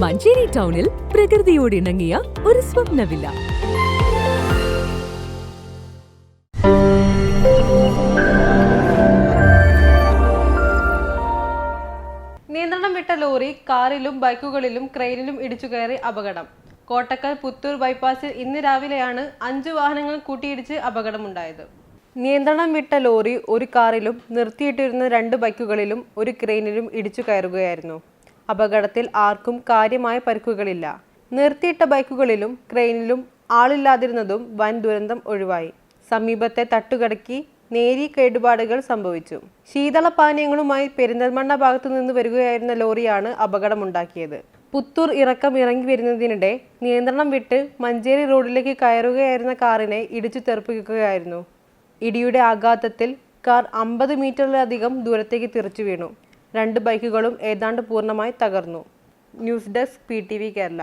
മഞ്ചേരി ടൗണിൽ പ്രകൃതിയോട് ഇണങ്ങിയ ഒരു സ്വപ്ന വില്ല നിയന്ത്രണം വിട്ട ലോറി കാറിലും ബൈക്കുകളിലും ക്രെയിനിലും ഇടിച്ചു കയറി അപകടം. കോട്ടക്കൽ പുത്തൂർ ബൈപ്പാസിൽ ഇന്ന് രാവിലെയാണ് അഞ്ച് വാഹനങ്ങൾ കൂട്ടിയിടിച്ച് അപകടമുണ്ടായത്. നിയന്ത്രണം വിട്ട ലോറി ഒരു കാറിലും നിർത്തിയിട്ടിരുന്ന രണ്ട് ബൈക്കുകളിലും ഒരു ക്രെയിനിലും ഇടിച്ചു കയറുകയായിരുന്നു. അപകടത്തിൽ ആർക്കും കാര്യമായ പരിക്കുകളില്ല. നിർത്തിയിട്ട ബൈക്കുകളിലും ക്രെയിനിലും ആളില്ലാതിരുന്നതും വൻ ദുരന്തം ഒഴിവായി. സമീപത്തെ തട്ടുകടക്കി നേരിയ കേടുപാടുകൾ സംഭവിച്ചു. ശീതളപാനീയങ്ങളുമായി പെരിന്തൽമണ്ണ ഭാഗത്തു നിന്ന് വരികയായിരുന്ന ലോറിയാണ് അപകടമുണ്ടാക്കിയത്. പുത്തൂർ ഇറക്കം ഇറങ്ങി വരുന്നതിനിടെ നിയന്ത്രണം വിട്ട് മഞ്ചേരി റോഡിലേക്ക് കയറുകയായിരുന്ന കാറിനെ ഇടിച്ചു തെറിപ്പിക്കുകയായിരുന്നു. ഇടിയുടെ ആഘാതത്തിൽ കാർ അമ്പത് മീറ്ററിലധികം ദൂരത്തേക്ക് തെറിച്ചു വീണു. രണ്ട് ബൈക്കുകളും ഏതാണ്ട് പൂർണമായി തകർന്നു. News desk P Kerala.